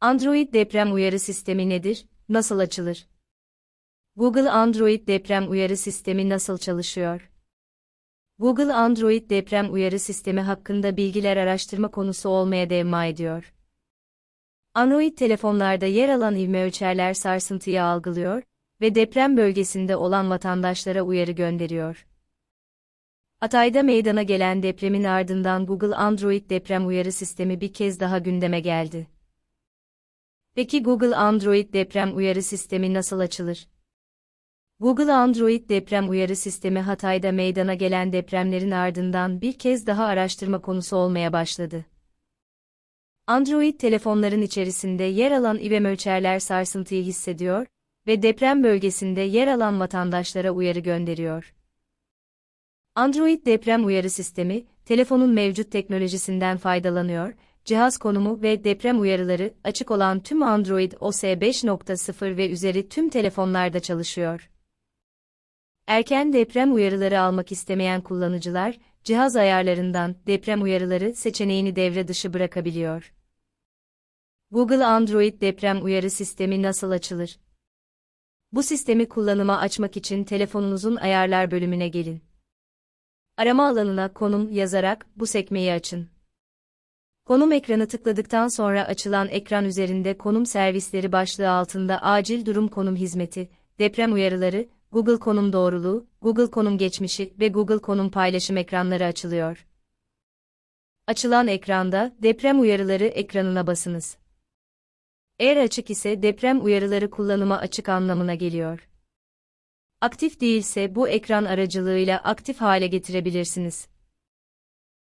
Android deprem uyarı sistemi nedir? Nasıl açılır? Google Android deprem uyarı sistemi nasıl çalışıyor? Google Android deprem uyarı sistemi hakkında bilgiler araştırma konusu olmaya devam ediyor. Android telefonlarda yer alan ivme ölçerler sarsıntıyı algılıyor ve deprem bölgesinde olan vatandaşlara uyarı gönderiyor. Hatay'da meydana gelen depremin ardından Google Android deprem uyarı sistemi bir kez daha gündeme geldi. Peki Google Android deprem uyarı sistemi nasıl açılır? Google Android deprem uyarı sistemi Hatay'da meydana gelen depremlerin ardından bir kez daha araştırma konusu olmaya başladı. Android telefonların içerisinde yer alan ivem ölçerler sarsıntıyı hissediyor ve deprem bölgesinde yer alan vatandaşlara uyarı gönderiyor. Android deprem uyarı sistemi, telefonun mevcut teknolojisinden faydalanıyor, cihaz konumu ve deprem uyarıları açık olan tüm Android OS 5.0 ve üzeri tüm telefonlarda çalışıyor. Erken deprem uyarıları almak istemeyen kullanıcılar, cihaz ayarlarından deprem uyarıları seçeneğini devre dışı bırakabiliyor. Google Android deprem uyarı sistemi nasıl açılır? Bu sistemi kullanıma açmak için telefonunuzun ayarlar bölümüne gelin. Arama alanına konum yazarak bu sekmeyi açın. Konum ekranı tıkladıktan sonra açılan ekran üzerinde konum servisleri başlığı altında acil durum konum hizmeti, deprem uyarıları, Google konum doğruluğu, Google konum geçmişi ve Google konum paylaşım ekranları açılıyor. Açılan ekranda deprem uyarıları ekranına basınız. Eğer açık ise deprem uyarıları kullanıma açık anlamına geliyor. Aktif değilse bu ekran aracılığıyla aktif hale getirebilirsiniz.